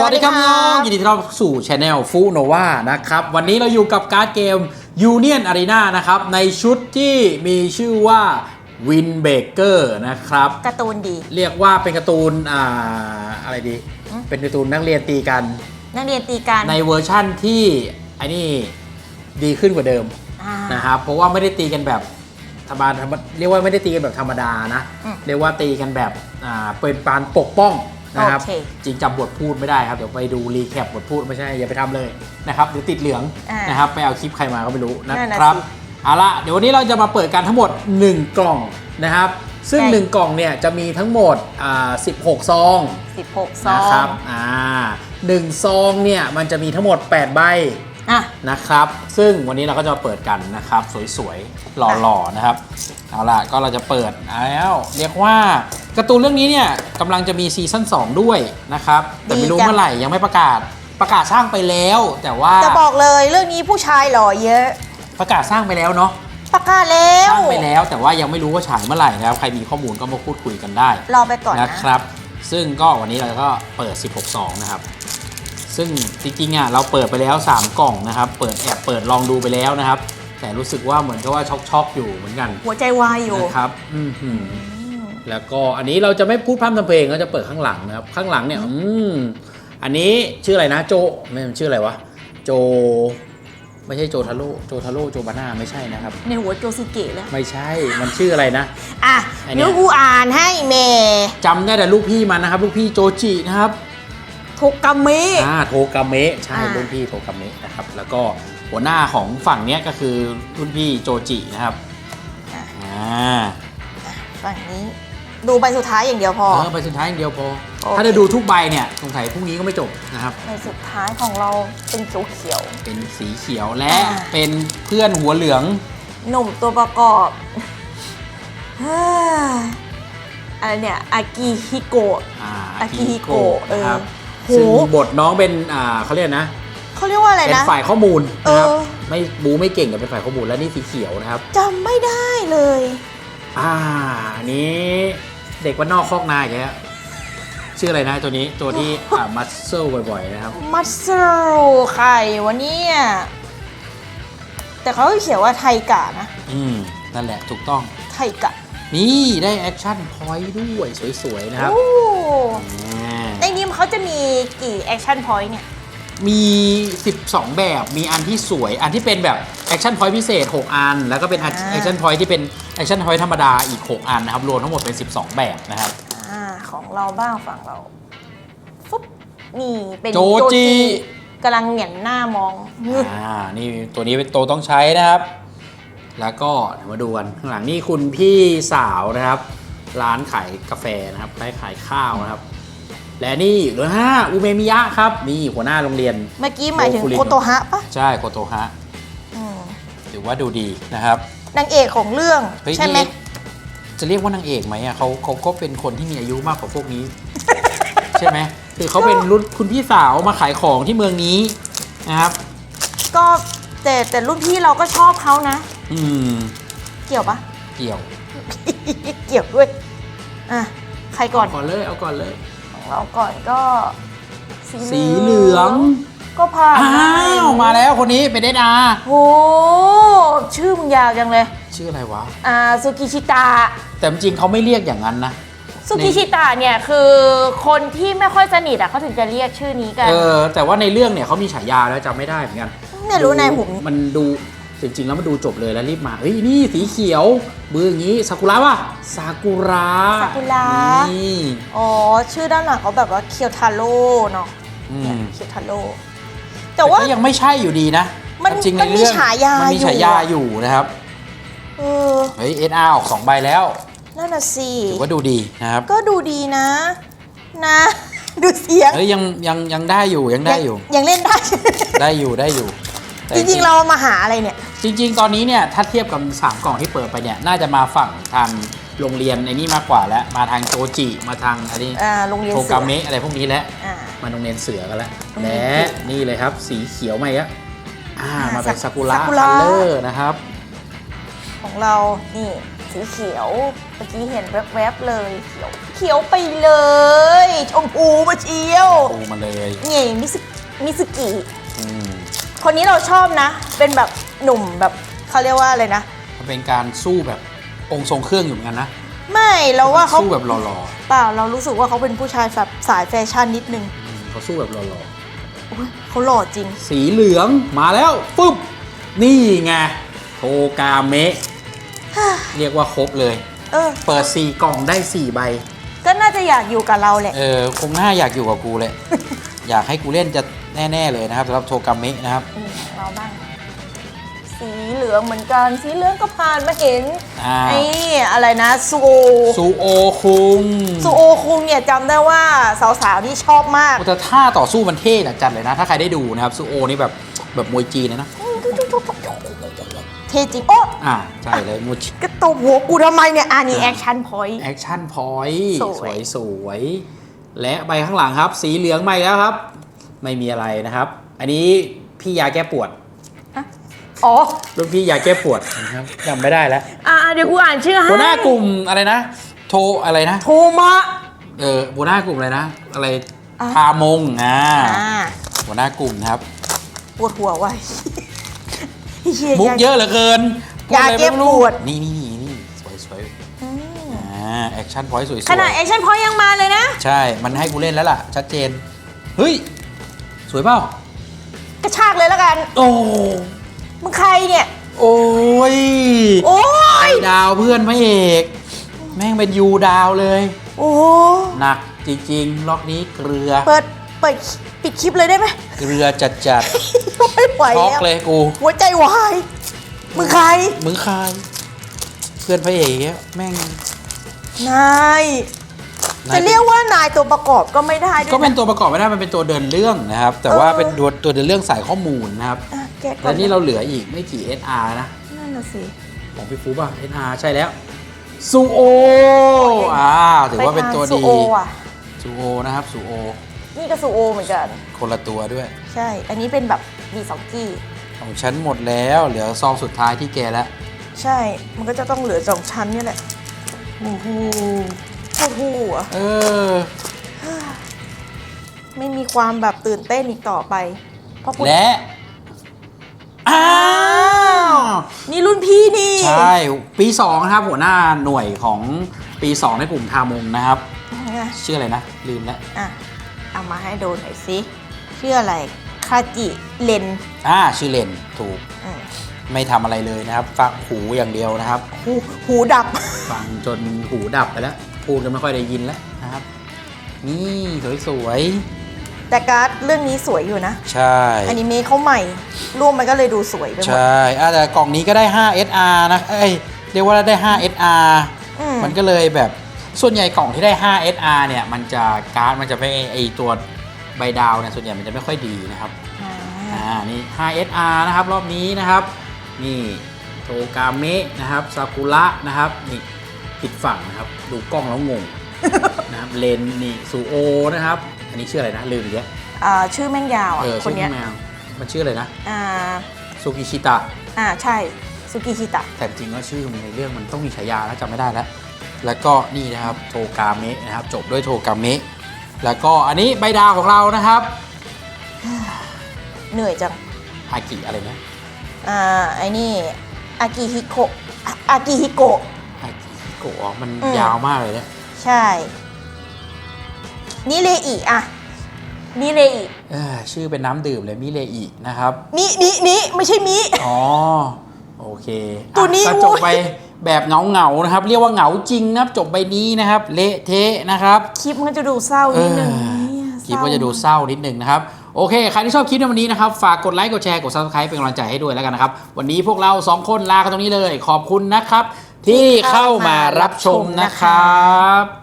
สวัสดีครับสวัสดีน้ครัอบงยินดีต้อนรับสู่ช anel ฟูโนวานะครับ วันนี้เราอยู่กับการ์ดเกม Union Arena นะครับ ในชุดที่มีชื่อว่า Win Baker นะครับการ์ตูนดี เรียกว่าเป็นการ์ตูนอ่าอะไรดีอืมเป็นการ์ตูนนักเรียนตีกัน นักเรียนตีกัน ในเวอร์ชั่นที่ไอ้นี่ดีขึ้นกว่าเดิมอ่านะครับ เพราะว่าไม่ได้ตีกันแบบธรรมดาธรรมเรียกว่าไม่ได้ตีกันแบบธรรมดานะอืมเรียกว่าตีกันแบบอ่าเป็นปานปกป้อง นะครับ โอเคจริงจำบทพูดไม่ได้ครับ เดี๋ยวไปดูรีแคปบทพูดไม่ใช่ อย่าไปทำเลยนะครับเดี๋ยวติดเหลืองอ่านนะครับ ไปเอาคลิปใครมาก็ไม่รู้นะนั่นน่ะครับสิเอาละเดี๋ยววันนี้เราจะมาเปิดกันทั้งหมด 1 กล่องนะครับ ซึ่ง ใช่ 1 กล่องเนี่ยจะมีทั้งหมดอ่า16 ซอง16 ซอนะง ครับอ่าหนึ่งซองเนี่ยมันจะมีทั้งหมด 8 ใบ อะ นะครับ ซึ่งวันนี้เราก็จะมาเปิดกันนะครับ สวยๆ หล่อๆ นะครับ เอาล่ะ ก็เราจะเปิดแล้วเรียกว่าการ์ตูนเรื่องนี้เนี่ยกำลังจะมีซีซั่น2 ด้วยนะครับ แต่ไม่รู้ดีจัง เมื่อไหร่ยังไม่ประกาศประกาศสร้างไปแล้ว แต่ว่าจะบอกเลยเรื่องนี้ผู้ชายหล่อเยอะ ประกาศสร้างไปแล้วเนาะประกาศแล้สว ร้างไปแล้ว แต่ว่ายังไม่รู้ว่าฉายเมื่อไหร่นะครับใครมีข้อมูลก็มาพูดคุยกันได้รอไปก่อนนะนะครับ ซึ่งก็วันนี้เราก็เปิด 16 2 นะครับ ซึ่งจริงๆอะเราเปิดไปแล้ว 3 กล่องนะครับ เปิดแอบเปิดลองดูไปแล้วนะครับ แต่รู้สึกว่าเหมือนกับว่าช็อกๆอยู่เหมือนกันหัวใจวายอยู่นะครับอือหือแล้วก็อันนี้เราจะไม่พูดพร่ำทำเพลงเราจะเปิดข้างหลังนะครับ ข้างหลังเนี่ยอืมอันนี้ชื่ออะไรนะโจไม่มันชื่ออะไรวะโจ ไม่ใช่โจทาโร่โจทาโร่โจบาน่าไม่ใช่นะครับ ในหัวโจซิเกะแล้ว ไม่ใช่มันชื่ออะไรนะ อะอันเนี้ยเดี๋ยวกูอ่านให้เมจำได้แต่ลูกพี่มันนะครับ ลูกพี่โจจินะครับ โทกามิอ่าโทกาเมะใช่อ่ารุ่นพี่โทกาเมะนะครับ แล้วก็หัวหน้าของฝั่งเนี้ยก็คือรุ่นพี่โจจินะครับอะอ่าฝั่งนี้ ดูใบสุดท้ายอย่างเดียวพอ เออไปสุดท้ายอย่างเดียวพอ โอเค ถ้าจะดูทุกใบเนี่ยสงสัยพรุ่งนี้ก็ไม่จบนะครับ ใบสุดท้ายของเราเป็นเขียวเขียว เป็นสีเขียวและอ่า เป็นเพื่อนหัวเหลืองๆหนุ่มตัวประกอบเฮ้ยอะไรเนี่ยอากิฮิโกะ อ่าอากิฮิโกะเออนะครับโห ซึ่งบทน้องเป็นอ่าเขาเรียกนะเขาเรียกว่าอะไรเป็นนะฝ่ายข้อมูลนะครับเออไม่บูไม่เก่งแต่เป็นฝ่ายข้อมูลและนี่สีเขียวนะครับจำไม่ได้เลย อ่าอันนี้เด็กว่านนอกคอกนาอีกแล้วชื่ออะไรนะตัวนี้ตัวที่อ่ามัสเซลบ่อยๆนะครับมัสเซลไข่วะเนี่ยแต่เขาเขียนว่าไทกะนะ อืมนั่นแหละถูกต้องไทกะ นี่ได้แอคชั่นพอยต์ด้วยสวยๆนะครับโอ้อ่าในนี้ เขาจะมีกี่แอคชั่นพอยต์เนี่ย มี 12 แบบ มีอันที่สวย อันที่เป็นแบบแอคชั่นพอยต์พิเศษ 6 อัน แล้วก็เป็นอ่า แอคชั่นพอยต์ที่เป็นแอคชั่นพอยต์ธรรมดาอีก 6 อันนะครับ รวมทั้งหมดเป็น 12 แบบนะครับ อ่าของเราบ้างฝั่งเราฟุ๊บนี่เป็นโจจิ กำลังเหงียนหน้ามองอ่า นี่ตัวนี้เป็นตัวต้องใช้นะครับ แล้วก็เดี๋ยวมาดูกันข้างหลังนี่คุณพี่สาวนะครับ ร้านขายกาแฟนะครับร้านขายข้าวนะครับ และนี่เหลือห้าอุเมมิยะครับนี่หัวหน้าโรงเรียน เมื่อกี้หมายถึงโอ้คุริโคโตฮะปะใช่โคโตฮะอืมถือว่าดูดีนะครับนางเอกของเรื่องเฮ้ยใช่ไหมนี่จะเรียกว่านางเอกไหมอะเขาเขาก็เป็นคนที่มีอายุมากกว่าพวกนี้ ใช่ไหมคือเขาเป็นรุ่นคุณพี่สาวมาขายของที่เมืองนี้นะครับ ก็แต่แต่รุ่นพี่เราก็ชอบเขานะ อืมเกี่ยวปะ เกี่ยวเกี่ยวด้วยอะใครก่อน ก่อนเลยเอาก่อนเลยของ เราก่อนก็สีเหลือง ก็ผ่านอ้าวมาแล้วคนนี้เป็นเดนาโหชื่อมึงยาวจังเลย ชื่ออะไรวะอ่าซูกิชิตะแต่จริงๆเขาไม่เรียกอย่างนั้นนะซูกิชิตะเนี่ยคือคนที่ไม่ค่อยสนิทอะเขาถึงจะเรียกชื่อนี้กันเออแต่ว่าในเรื่องเนี่ยเขามีฉายาแล้วจำไม่ได้เหมือนกันเนี่ยรู้นายผมมันดู จริงๆ แล้วมันดูจบเลยแล้วรีบมาเฮ้ยนี่สีเขียวมืออย่างนี้ซากุระป่ะซากุระซากุระนี่ อ๋อ ชื่อด้านหลังเขาแบบว่าเคียวทาโร่เนาะอืมเคียวทาโร่แต่ว่า ก็ยังไม่ใช่อยู่ดีนะมันจริงๆมันในมีเรื่องฉายามันมีฉายาอยู่อะอยู่นะครับเออเฮ้ยเอสอาร์ออกสองใบแล้วนั่นน่ะสิถือว่าดูดีนะครับก็ดูดีนะ นะ ดูเสียงเฮ้ยยังยังยังได้อยู่ยังได้อยู่ งยังเล่นได้ ได้อยู่ได้อยู่แต่จริงๆ เรามาหาอะไรเนี่ย จริง ๆ ตอนนี้เนี่ยถ้าเทียบกับสามกล่องที่เปิดไปเนี่ยน่าจะมาฝั่งทางโรงเรียนไอ้นี่มากกว่าแล้ว มาทางโจจิมาทางอันนี้อ่าโรงเรียนโทเสืกาอเมะอะไรพวกนี้แล้ว อ่า มาโรงเรียนเสือกันแล้วโรงเรีและยนเสือนี่เลยครับ สีเขียวมาอีกแล้วอ่าอ่ามาเป็นซาซากุระซากุระ คัลเลอร์นะครับ ของเรา นี่สีเขียว เมื่อกี้เห็นแวบๆเลย เขียวเขียวไปเลย ชมพูมาเชียว ปูมาเลย นี่มิสมิสกิอืม คนนี้เราชอบนะ เป็นแบบหนุ่มแบบเขาเรียกว่าอะไรนะ มันเป็นการสู้แบบองค์ทรงเครื่องอยู่เหมือนกันนะไม่เราว่าเขาสู้แบบหล่อเปล่าเรารู้สึกว่าเขาเป็นผู้ชายแบบสายแฟชั่นนิดนึงๆอืมเขาสู้แบบหล่อโอ้ยเขาหล่อจริง ๆ สีเหลืองมาแล้วปุ๊บนี่ไงโทกาเมะ เรียกว่าครบเลย เออ เปิด 4 กล่องได้ 4 ใบ ก็น่าจะอยากอยู่กับเราแหละ เออ คงน่าอยากอยู่กับกูเลย อยากให้กูเล่นจะ แน่ ๆ เลยนะครับสำหรับโทกาเมะนะครับ อืมเราบ้างสีเหลืองเหมือนกัน สีเหลืองก็ผ่านมาเห็นอ่า ไอ้อะไรนะซูโอซูโอคุงซูโอคุงเนี่ยจำได้ว่าสาวๆนี่ชอบมากโอ้แต่ท่าต่อสู้มันเท่จัดเลยนะ ถ้าใครได้ดูนะครับซูโอนี่แบบแบบมวยจีนเลยนะ เทจริงโอ้อ่าใช่เลยมวยจีน กระตุกหัวกูทำไมเนี่ยอ่านี่แอคชั่นพอยต์แอคชั่นพอยต์สสววยยสวยและใบข้างหลังครับ สีเหลืองใหม่แล้วครับ ไม่มีอะไรนะครับ อันนี้พี่ยาแก้ปวดอ๋อรุ่นพี่ยาแก้ปวดนะครับจำไม่ได้แล้วอ่าเดี๋ยวกูอ่านชื่อให้หัวหน้ากลุ่มอะไรนะ โทอะไรนะ โทมะเออหัวหน้ากลุ่มอะไรนะ อะไรอะทามงอ่าอ่าหัวหน้ากลุ่มนะครับปวดหัวว่ะเหี้ยมุกเยอะเหลือเกินพูดยาอะไรแก้ไม่รู้ปวดนี่นี่นี่นี่สวยสวยอืมอ่าแอคชั่นพอยต์สวยสขวยนาดแอคชั่นพอยต์ยังมาเลยนะ ใช่ มันให้กูเล่นแล้วล่ะ ชัดเจน เฮ้ย สวยเปล่ากระชากเลยแล้วกัน โอ้ มึงใครเนี่ย โอ้ยโอ้ย ดาวเพื่อนพระเอก แม่งเป็นยูดาวเลย โอ้หนักจริงๆล็อกนี้เกลือ เปิด เปิดปิดคลิปเลยได้ไหม เกลือจัดจัดไม่ไหวๆช็อกแล้วเลยกู หัวใจวาย มึงใคร มึงคายเพื่อนพระเอกเนี่ยแม่ง นายนาย จะเรียกว่านายตัวประกอบก็ไม่ได้ด้วยก็เป็นนะตัวประกอบไม่ได้มันเป็นตัวเดินเรื่องนะครับ แต่ว่าเออเป็นตัวตัวเดินเรื่องสายข้อมูลนะครับอะแกะก่อและนนี่เราเหลืออีกไม่กี่ SR นะ นั่นน่ะสิ ของพี่ฟูป่ะ SR ใช่แล้วซูโออ่าถือว่าเป็นตัวไทงดีซูโออะ ซูโอนะครับซูโอนี่ก็ซูโอเหมือนกัน คนละตัวด้วย ใช่ อันนี้เป็นแบบดีสองกี้ ของฉันหมดแล้วเหลือซองสุดท้ายที่แกแล้ว ใช่ มันก็จะต้องเหลือสองชั้นเนี่ยแหละ โอ้โห โอ้โหอะเออ ไม่มีความแบบตื่นเต้นอีกต่อไป เพราะคุณและ อ้าว นี่รุ่นพี่นี่ ใช่ ปี2นะครับ หัวหน้าหน่วยของปี2ในกลุ่มทามงนะครับ ชื่ออะไรนะ ลืมแล้วอะ เอามาให้ดูหน่อยสิชื่ออะไร คาจิเลน อ่า ชื่อเลน ถูก ไม่ทำอะไรเลยนะครับ ฟังหูอย่างเดียวนะครับ หูหูดับ ฟังจนหูดับไปแล้ว พูดกันไม่ค่อยได้ยินแล้วนะครับ นี่สวยแต่การ์ดเรื่องนี้สวยอยู่นะๆ ใช่ อนิเมะเขาใหม่รูปมันก็เลยดูสวยไปหมด ใช่อะแต่กล่องนี้ก็ได้ 5 SR นะ เอ้ย เรียกว่าได้ 5 SR อืม มันก็เลยแบบ ส่วนใหญ่กล่องที่ได้ 5 SR เนี่ย มันจะการ์ดมันจะไม่ไอตัวใบดาวเนี่ย ส่วนใหญ่มันจะไม่ค่อยดีนะครับ อ่า อ่า นี่ 5 SR นะครับ รอบนี้นะครับ นี่ โทกาเมะนะครับ ซากุระนะครับ นี่ ผิดฝั่งนะครับ ดูกล้องแล้วงง นะครับเลนนี่ซูโอนะครับ อันนี้ชื่ออะไรนะ ลืมอีกแล้วอ่าชื่อแม่งยาวอะเออคชื่นอเนี้ยแมวมันชื่ออะไรนะอ่าซูกิชิตะอ่าใช่สุกิชิตะแต่จริงแล้วชื่อมันในเรื่องมันต้องมีฉายาแล้วจำไม่ได้แล้ว แล้วก็นี่นะครับโทกาเมะนะครับ จบด้วยโทกาเมะแล้วก็อันนี้ใบดาวของเรานะครับเหนื่อยจังอากิอะไรนะ อ่าไอ้นี่อากิฮิโกะอะอากิฮิโกะอากิฮิ โกะมันอืม ยาวมากเลยเนี่ยใช่นี่เลอีอะนี่เลอีเออชื่อเป็นน้ำดื่มเลยมิเลอินะครับนี่นี่นี่ไม่ใช่มิ อ๋อ โอเคอะตัวนี้ก็จบไปแบบเงาเงาๆนะครับ เรียกว่าเหงาจริงนะครับ จบใบนี้นะครับ เละเทะนะครับ คลิปมันก็จะดูเศร้านิดนึงเนี่ยคลิปก็จะดูเศร้านิดนึงนะครับ โอเค ใครที่ชอบคลิปในวันนี้นะครับ ฝากกดไลค์ กดแชร์ กด subscribe เป็นกำลังใจให้ด้วยแล้วกันนะครับ วันนี้พวกเราสองคนลากันตรงนี้เลย ขอบคุณนะครับ ที่เข้ามารับชมนะครับ